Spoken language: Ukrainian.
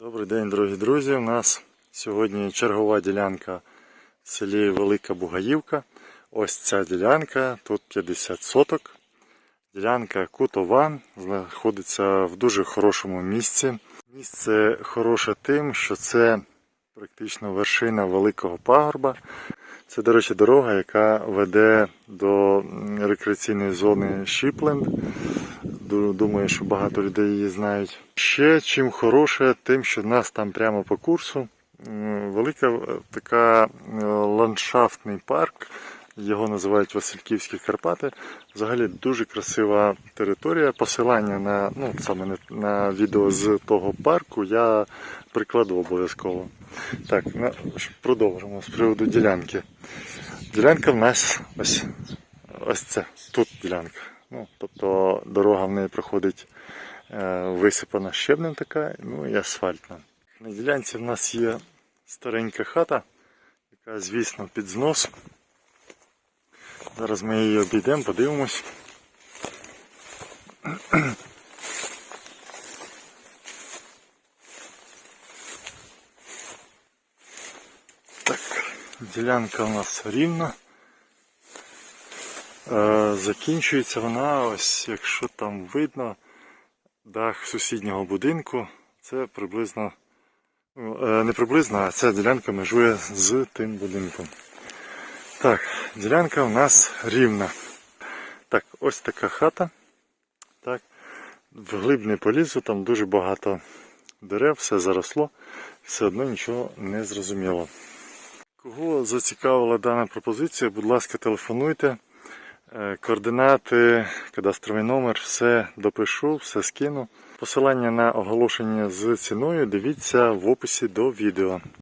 Добрий день, дорогі друзі. У нас сьогодні чергова ділянка в селі Велика Бугаївка. Ось ця ділянка, тут 50 соток. Ділянка кутова, знаходиться в дуже хорошому місці. Місце хороше тим, що це практично вершина великого пагорба. Це, до речі, дорога, яка веде до рекреаційної зони Шіпленд. Ду- Думаю, що багато людей її знають. Ще чим хороше, тим, що в нас там прямо по курсу велика така е, ландшафтний парк. Його називають Васильківські Карпати. Взагалі дуже красива територія. Посилання на, ну, саме на відео з того парку я прикладу обов'язково. Так, ну, продовжимо з приводу ділянки. Ділянка в нас ось, ось це. Тут ділянка. Ну, тобто дорога в неї проходить е, висипана щебнем така, ну і асфальтна. На ділянці в нас є старенька хата, яка, звісно, під знос. Зараз ми її обійдемо, подивимось. Ділянка у нас рівна. Е, закінчується вона, ось якщо там видно, дах сусіднього будинку. Це приблизно, ну, е, не приблизно, а ця ділянка межує з тим будинком. Так, ділянка у нас рівна. Так, ось така хата. Так, вглиб не полізу, там дуже багато дерев, все заросло, все одно нічого не зрозуміло. Кого зацікавила дана пропозиція, будь ласка, телефонуйте. Е, Координати, кадастровий номер, все допишу, все скину. Посилання на оголошення з ціною дивіться в описі до відео.